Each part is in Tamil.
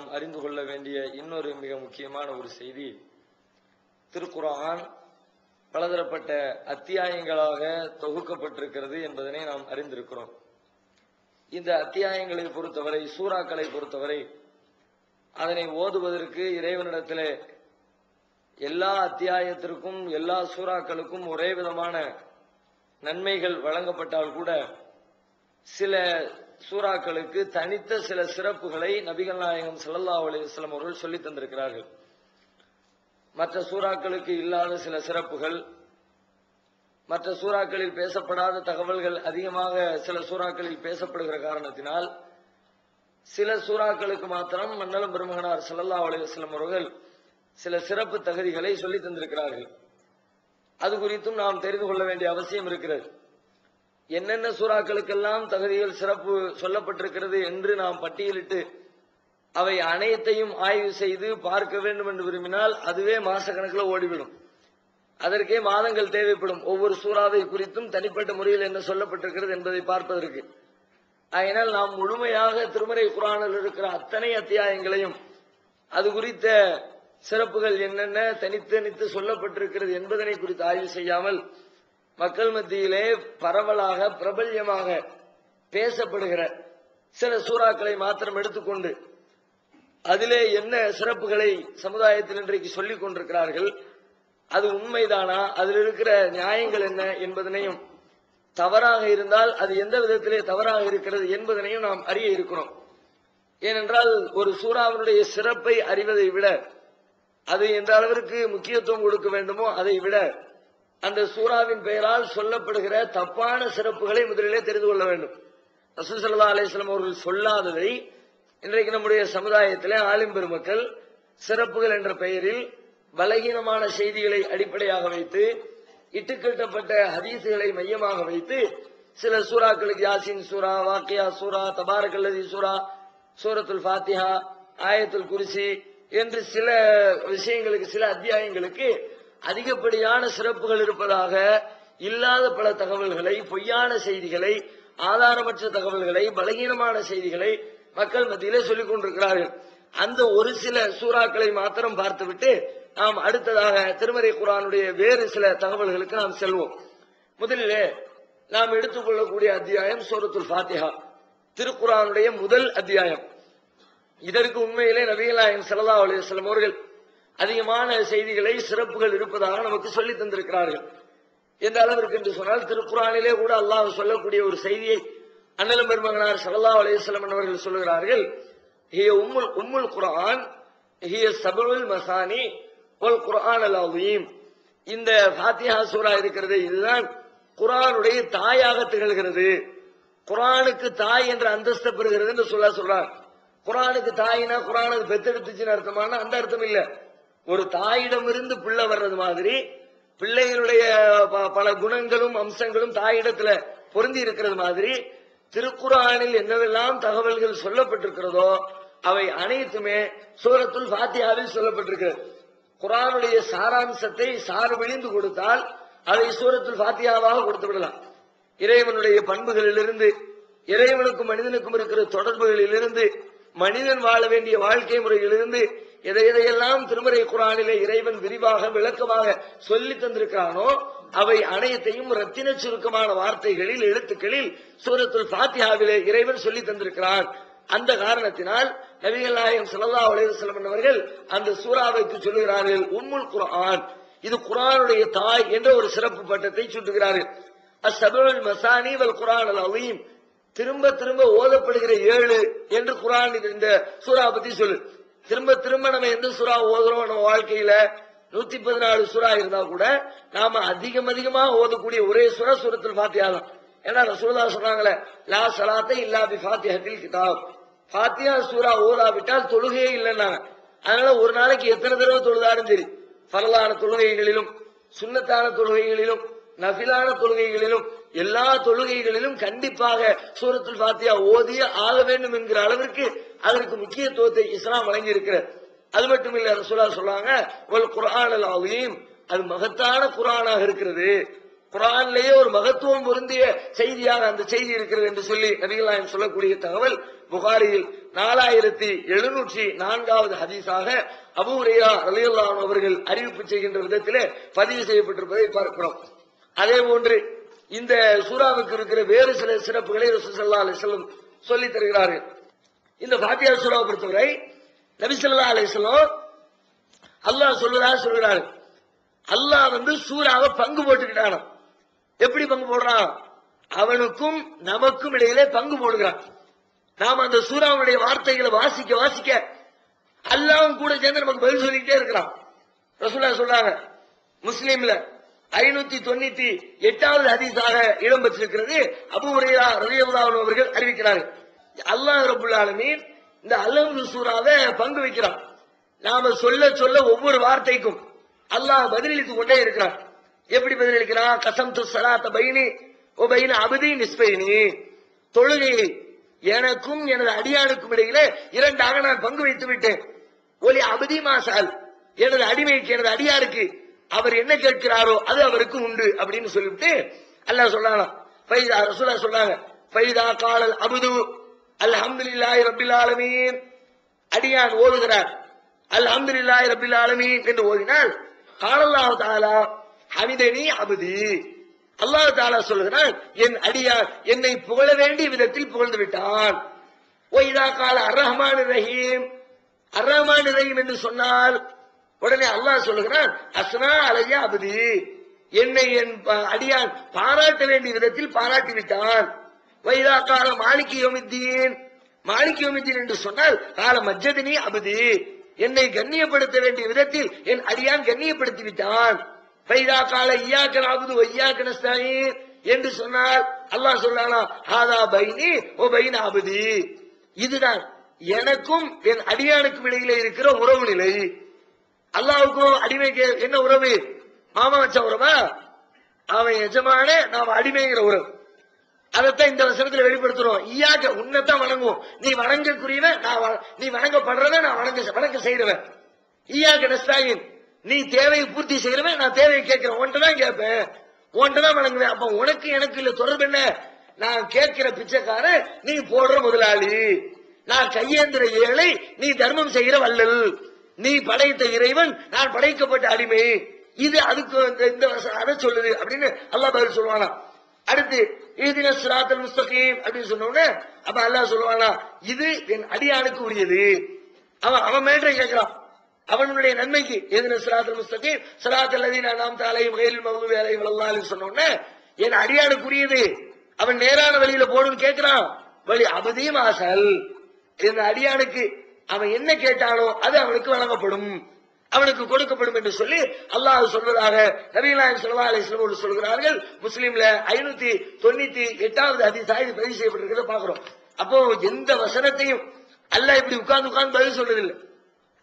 நாம் அறிந்து கொள்ள வேண்டிய இன்னொரு மிக முக்கியமான ஒரு செய்தி. திருக்குரான் பலதரப்பட்ட அத்தியாயங்களாக தொகுக்கப்பட்டிருக்கிறது என்பதனை நாம் அறிந்திருக்கிறோம். இந்த அத்தியாயங்களை பொறுத்தவரை சூறாக்களை பொறுத்தவரை அதனை ஓதுவதற்கு இறைவனிடத்தில் எல்லா அத்தியாயத்திற்கும் எல்லா சூறாக்களுக்கும் ஒரே விதமான நன்மைகள் வழங்கப்பட்டால் கூட சில சூறாக்களுக்கு தனித்த சில சிறப்புகளை நபிகள் நாயகம் ஸல்லல்லாஹு அலைஹி அவர்கள் சொல்லி தந்திருக்கிறார்கள். மற்ற சூறாக்களுக்கு இல்லாத சில சிறப்புகள் மற்ற சூறாக்களில் பேசப்படாத தகவல்கள் அதிகமாக சில சூறாக்களில் பேசப்படுகிற காரணத்தினால் சில சூறாக்களுக்கு மாத்திரம் மன்னலம் பெருமகனார் சல்லல்லா அலைஹி அவர்கள் சில சிறப்பு தகுதிகளை சொல்லி தந்திருக்கிறார்கள். அது குறித்தும் நாம் தெரிந்து கொள்ள வேண்டிய அவசியம் இருக்கிறது. என்னென்ன சூறாக்களுக்கெல்லாம் தகுதிகள் சிறப்பு சொல்லப்பட்டிருக்கிறது என்று நாம் பட்டியலிட்டு அவை அனைத்தையும் ஆய்வு செய்து பார்க்க வேண்டும் என்று விரும்பினால் அதுவே மாசக்கணக்கில் ஓடிவிடும். அதற்கே மாதங்கள் தேவைப்படும். ஒவ்வொரு சூறாவை குறித்தும் தனிப்பட்ட முறையில் என்ன சொல்லப்பட்டிருக்கிறது என்பதை பார்ப்பதற்கு. அதனால் நாம் முழுமையாக திருமறை குரானில் இருக்கிற அத்தனை அத்தியாயங்களையும் அது குறித்த சிறப்புகள் என்னென்ன தனித்தனித்து சொல்லப்பட்டிருக்கிறது என்பதனை குறித்து ஆய்வு செய்யாமல் மக்கள் மத்தியிலே பரவலாக பிரபல்யமாக பேசப்படுகிற சில சூறாக்களை மாத்திரம் எடுத்துக்கொண்டு அதிலே என்ன சிறப்புகளை சமுதாயத்தில் இன்றைக்கு சொல்லிக் கொண்டிருக்கிறார்கள் அது உண்மைதானா? அதில் இருக்கிற நியாயங்கள் என்ன என்பதனையும் தவறாக இருந்தால் அது எந்த விதத்திலே தவறாக இருக்கிறது என்பதனையும் நாம் அறிய இருக்கிறோம். ஏனென்றால் ஒரு சூறாவினுடைய சிறப்பை அறிவதை விட அது எந்த அளவிற்கு முக்கியத்துவம் கொடுக்க வேண்டுமோ அதை விட அந்த சூறாவின் பெயரால் சொல்லப்படுகிற தப்பான சிறப்புகளை முதலிலே தெரிந்து கொள்ள வேண்டும். ரசூசல்லா அலிஸ்லாம் அவர்கள் சொல்லாததை இன்றைக்கு நம்முடைய சமுதாயத்திலே ஆளும் பெருமக்கள் சிறப்புகள் என்ற பெயரில் பலகீனமான செய்திகளை அடிப்படையாக வைத்து இட்டுக்கட்டப்பட்ட ஹதீசுகளை மையமாக வைத்து சில சூறாக்களுக்கு யாசின் சூரா வாக்கியா சூரா தபாரக்கல்லதி சூரா சூரத்துல் ஃபாத்திஹா ஆயத்துல் குர்சி என்று சில விஷயங்களுக்கு சில அத்தியாயங்களுக்கு அதிகப்படியான சிறப்புகள் இருப்பதாக இல்லாத பல தகவல்களை பொய்யான செய்திகளை ஆதாரமற்ற தகவல்களை பலகீனமான செய்திகளை மக்கள் மத்தியிலே சொல்லிக் கொண்டிருக்கிறார்கள். அந்த ஒரு சில சூறாக்களை மாத்திரம் பார்த்துவிட்டு நாம் அடுத்ததாக திருமறை குரானுடைய வேறு சில தகவல்களுக்கு நாம் செல்வோம். முதலிலே நாம் எடுத்துக்கொள்ளக்கூடிய அத்தியாயம் சூரத்துல் ஃபாத்திஹா திருக்குரானுடைய முதல் அத்தியாயம். இதற்கு உண்மையிலே நபிகள் நாயகம் ஸல்லல்லாஹு அலைஹி அவர்கள் அதிகமான செய்திகளை சிறப்புகள் இருப்பதாக நமக்கு சொல்லி தந்திருக்கிறார்கள். எந்த அளவிற்கு என்று சொன்னால் திருக்குறானிலே கூட அல்லாஹ் சொல்லக்கூடிய ஒரு செய்தியை அண்ணலம் பெருமகனார் சல்லா அலைஹி அவர்கள் சொல்லுகிறார்கள். ஹிய உம்முல் உம்முல் குரான் ஹிய சபுல் மசானி ஒல் குரான் அல் இந்த ஃபாத்தியா சூரா இருக்கிறது இதுதான் குரானுடைய தாயாக திகழ்கிறது. குரானுக்கு தாய் என்ற அந்தஸ்தை பெறுகிறது என்று சொல்ல சொல்றார். குரானுக்கு தாயினா குரானுக்கு பெத்தெடுத்துச்சுன்னு அர்த்தமான அந்த அர்த்தம் இல்லை. ஒரு தாயிடமிருந்து பிள்ளை வர்றது மாதிரி பிள்ளைகளுடைய ப- பல குணங்களும் அம்சங்களும் தாயிடத்துல பொருந்தி இருக்கிறது மாதிரி திருக்குறானில் என்னவெல்லாம் தகவல்கள் சொல்லப்பட்டிருக்கிறதோ அவை அனைத்துமே சூரத்துல் ஃபாத்தியாவில் சொல்லப்பட்டிருக்கிறது. குரானுடைய சாராம்சத்தை சாறு விழிந்து கொடுத்தால் அதை சூரத்துல் ஃபாத்தியாவாக கொடுத்து விடலாம். இறைவனுடைய பண்புகளிலிருந்து இறைவனுக்கும் மனிதனுக்கும் இருக்கிற தொடர்புகளிலிருந்து மனிதன் வாழ வேண்டிய வாழ்க்கை முறையிலிருந்து எதை எதையெல்லாம் திருமறை குரானிலே இறைவன் விரிவாக விளக்கமாக சொல்லி தந்திருக்கிறானோ அவை அனைத்தையும் ரத்தின சுருக்கமான வார்த்தைகளில் எழுத்துக்களில் சூரத்தில் ஃபாத்தியாவிலே இறைவன் சொல்லி தந்திருக்கிறான். அந்த காரணத்தினால் நபிகள் நாயகம் ஸல்லல்லாஹு அலைஹி அவர்கள் அந்த சூறாவைக்கு சொல்லுகிறார்கள் உம்முல் குரான் இது குரானுடைய தாய் என்ற ஒரு சிறப்பு பட்டத்தை சுட்டுகிறார்கள். அஸ்ஸபுல் மசானி வல் குரான் அல் திரும்ப திரும்ப ஓதப்படுகிற ஏழு என்று குரான் இந்த சூறா பத்தி சொல்லு திரும்ப திரும்ப நம்ம எந்த சுறா ஓதுறோம் நம்ம வாழ்க்கையில? நூத்தி பதினாலு சுறா இருந்தா கூட நாம அதிகம் அதிகமா ஓதக்கூடிய ஒரே சுரா சுரத்தில் ஃபாத்திஹா தான். ஏன்னா சுரதா சொன்னாங்களே லா சலாத்தை இல்லாபி ஃபாத்திஹத்தில் கிதாப். ஃபாத்திஹா சூரா ஓதாவிட்டால் தொழுகையே இல்லைன்னாங்க. அதனால ஒரு நாளைக்கு எத்தனை தடவை தொழுதாலும் சரி பரலான தொழுகைகளிலும் சுண்ணத்தான தொழுகைகளிலும் நபிலான தொழுகைகளிலும் எல்லா தொழுகைகளிலும் கண்டிப்பாக சூரத்தில் பாத்தியா ஓதிய ஆக வேண்டும் என்கிற அளவிற்கு அதற்கு முக்கியத்துவத்தை இஸ்லாம் வழங்கி இருக்கிறது அது மட்டும் இல்ல ரசூலா சொல்றாங்க ஒல் குர்ஆன் அது மகத்தான குரானாக இருக்கிறது. குரான்லயே ஒரு மகத்துவம் பொருந்திய செய்தியாக அந்த செய்தி இருக்கிறது என்று சொல்லி நபிகளாயம் சொல்லக்கூடிய தகவல் புகாரியில் நாலாயிரத்தி எழுநூற்றி நான்காவது ஹதீஸாக அபூ ஹுரைரா அவர்கள் அறிவிப்பு செய்கின்ற விதத்திலே பதிவு செய்யப்பட்டிருப்பதை பார்க்கிறோம். அதே போன்று இந்த சூறாவுக்கு இருக்கிற வேறு சில சிறப்புகளை ரசூல் சொல்லி தருகிறார்கள். இந்த பாத்தியார் சூறாவை பொறுத்தவரை நபிசல்லா ஸல்லல்லாஹு அல்லாஹ் சொல்வதாக சொல்கிறாரு. அல்லாஹ் வந்து சூறாவை பங்கு போட்டுக்கிட்டான? எப்படி பங்கு போடுறான்? அவனுக்கும் நமக்கும் இடையிலே பங்கு போடுகிறான். நாம அந்த சூறாவுடைய வார்த்தைகளை வாசிக்க வாசிக்க அல்லாவும் கூட சேர்ந்து நமக்கு பதில் சொல்லிக்கிட்டே இருக்கிறான். ரசூலா சொல்றாங்க முஸ்லீம்ல ஐநூத்தி தொண்ணூத்தி எட்டாவது ஹதீஸாக இடம்பெற்றிருக்கிறது அபு உரையா ரலியல்லாஹு அவர்கள் அறிவிக்கிறார்கள். அல்லாஹ் இந்த அல்ஹம்து சூறாவை பங்கு வைக்கிறான். நாம சொல்ல சொல்ல ஒவ்வொரு வார்த்தைக்கும் அல்லாஹ் பதிலளித்து கொண்டே இருக்கிறான். எப்படி பதிலளிக்கிறான்? கசம் து சலாத்த பைனி ஓ பைன அபதி நிஸ்பைனி. தொழுகையை எனக்கும் எனது அடியானுக்கும் இடையிலே இரண்டாக நான் பங்கு வைத்து விட்டேன். ஒலி அபதி மாசால் எனது அடிமைக்கு எனது அடியாருக்கு அவர் என்ன கேட்கிறாரோ அது அவருக்கு உண்டு அப்படின்னு சொல்லிவிட்டு அல்லாஹ் சொல்றாங்க ஃபைதா ரசூலா சொல்றாங்க ஃபைதா காலல் அபுது அல்ஹம்துலில்லாஹி ரப்பில் ஆலமீன். அடியான் ஓதுகிறார் அல்ஹம்துலில்லாஹி ரப்பில் ஆலமீன் என்று ஓதினால் காலல்லாஹு தஆலா ஹமிதனி அபுதி. அல்லாஹ் தாலா சொல்லுகிறான் என் அடியார் என்னை புகழ வேண்டிய விதத்தில் புகழ்ந்து விட்டான். ஒய்தா கால அர்ரஹ்மான் ரஹீம். அர்ரஹ்மான் ரஹீம் என்று சொன்னால் உடனே அல்லாஹ் சொல்லுகிறான் அஸ்னா அலையா அபதி. என்னை என் அடியான் பாராட்ட வேண்டிய விதத்தில் பாராட்டி விட்டான். வைதா கால மாணிக்கியோமித்தீன் என்று சொன்னால் கால மஜ்ஜதினி அபதி. என்னை கண்ணியப்படுத்த வேண்டிய விதத்தில் என் அடியான் கண்ணியப்படுத்தி விட்டான் பைதா கால ஐயாக்க நாபுது ஐயாக்க என்று சொன்னால் அல்லாஹ் சொல்லானா ஹாதா பைனி ஓ பைன் அபதி. இதுதான் எனக்கும் என் அடியானுக்கும் இடையில இருக்கிற உறவு நிலை. அல்லாவுக்கும் அடிமைக்கு என்ன உறவு? மாமா வச்ச உறவா? அவன் எஜமான நாம் அடிமைங்கிற உறவு. அதைத்தான் இந்த வசனத்துல வெளிப்படுத்துறோம். ஈயாக்க உன்னைத்தான் வணங்குவோம். நீ வணங்கக்கூடியவன் நான் நீ வணங்கப்படுறத நான் வணங்க வணங்க செய்யறவன் ஈயாக்க நஸ்தாயின் நீ தேவையை பூர்த்தி செய்யறவன் நான் தேவையை கேட்கிறேன். உன்கிட்ட தான் கேட்பேன். உன்கிட்ட தான் வணங்குவேன். அப்ப உனக்கு எனக்கு இல்ல தொடர்பு என்ன? நான் கேட்கிற பிச்சைக்காரன் நீ போடுற முதலாளி. நான் கையேந்திர ஏழை நீ தர்மம் செய்யற வல்லல் நீ படைத்த இறைவன் நான் படைக்கப்பட்ட அடிமை. இது அதுக்கு இந்த- இந்த அதை சொல்லுது அப்படின்னு அல்லாஹ் பதில் சொல்லுவானா அடுத்து இதுன சிராத்தல் முஸ்தகீம் அப்படின்னு சொன்ன அப்ப அல்லாஹ் சொல்லுவானா இது என் அடியானுக்கு உரியது. அவன் அவன் மேட்டரை கேட்கிறான். அவனுடைய நன்மைக்கு எதுன சிராத்தல் முஸ்தகீம் சிராத்தல் அதின நாம் தாலையும் வயலில் மகு வேலையும் வளர்ந்தாலும் சொன்னோடனே என் என் அடியானுக்குரியது அவன் நேரான வழியில போடுன்னு கேட்கிறான். வழி அவதியும் ஆசல். என் அடியானுக்கு அவன் என்ன கேட்டானோ அது அவனுக்கு வழங்கப்படும். அவனுக்கு கொடுக்கப்படும் என்று சொல்லி அல்லாஹ் சொல்வதாக நபிகளாயம் ஸல்லல்லாஹு அலிஸ்லம் சொல்கிறார்கள். முஸ்லீம்ல ஐநூத்தி தொண்ணூத்தி எட்டாவது அதிசாய் பதிவு செய்யப்பட்டிருக்கிறத பாக்குறோம் அப்போ எந்த வசனத்தையும் அல்லாஹ் இப்படி உட்கார்ந்து உட்கார்ந்து பதில் சொல்றதில்லை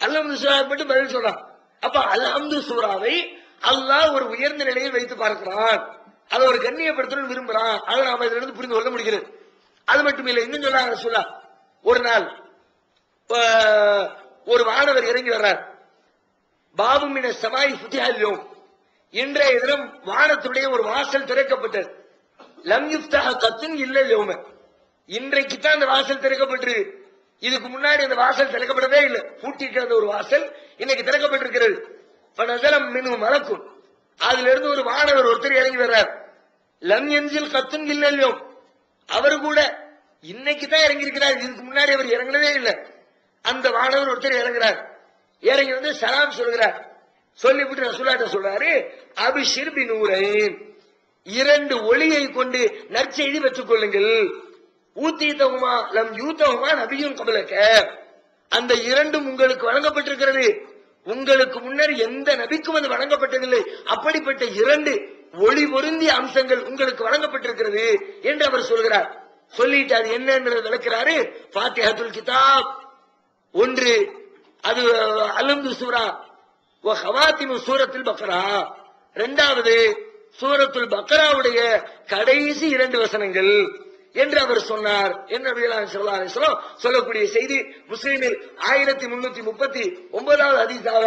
அல்ஹம்து சூரா மட்டும் பதில் சொல்றான். அப்ப அல்ஹம்து சூராவை அல்லாஹ் ஒரு உயர்ந்த நிலையில் வைத்து பார்க்கிறான். அதை ஒரு கண்ணியப்படுத்தணும்னு விரும்புறான். அதை நாம இதுல இருந்து புரிந்து கொள்ள முடிகிறது. அது மட்டும் இல்லை இன்னும் சொன்னாங்க சொல்லா ஒரு நாள் ஒரு மாணவர் இறங்கி வர்றார். பாபு மின சமாய் புத்தியாலியோம் இன்றைய தினம் வானத்துடைய ஒரு வாசல் திறக்கப்பட்டது. லம் யுஃப்தஹ கத்துன் இல்ல யோம இன்றைக்கு தான் அந்த வாசல் திறக்கப்பட்டு. இதுக்கு முன்னாடி அந்த வாசல் திறக்கப்படவே இல்லை. பூட்டிட்டு இருக்கிற ஒரு வாசல் இன்னைக்கு திறக்கப்பட்டிருக்கிறது. நசலம் மினு மலக்கும். அதுல இருந்து ஒரு மாணவர் ஒருத்தர் இறங்கி வர்றார். லம் எஞ்சில் கத்துன் இல்லையோ அவர் கூட இன்னைக்கு தான் இறங்கியிருக்கிறார். இதுக்கு முன்னாடி அவர் இறங்கினதே இல்லை. அந்த மாணவர் ஒருத்தர் இறங்குறார். இறங்கி வந்து சலாம் சொல்கிறார் சொல்லிவிட்டு ரசூலாட்ட சொல்றாரு அபிஷிர் பின் இரண்டு ஒளியை கொண்டு நற்செய்தி பெற்றுக் கொள்ளுங்கள். ஊத்தீத்தகுமா லம் யூத்தகுமா நபியும் கபலக்க அந்த இரண்டும் உங்களுக்கு வழங்கப்பட்டிருக்கிறது. உங்களுக்கு முன்னர் எந்த நபிக்கும் அது வழங்கப்பட்டதில்லை. அப்படிப்பட்ட இரண்டு ஒளி பொருந்திய அம்சங்கள் உங்களுக்கு வழங்கப்பட்டிருக்கிறது என்று அவர் சொல்கிறார். சொல்லிட்டு அது என்னன்றதை விளக்கிறாரு? ஃபாத்திஹத்துல் கிதாப். ஒன்று அது அலந்து சூரா. ஓ சூரத்தில் பக்ரா. இரண்டாவது சூரத்துல் பக்ராவுடைய கடைசி இரண்டு வசனங்கள் என்று அவர் சொன்னார் என்ன சொல்லக்கூடிய செய்தி முஸ்லீமில் ஆயிரத்தி முன்னூத்தி முப்பத்தி ஒன்பதாவது ஹதீஸாக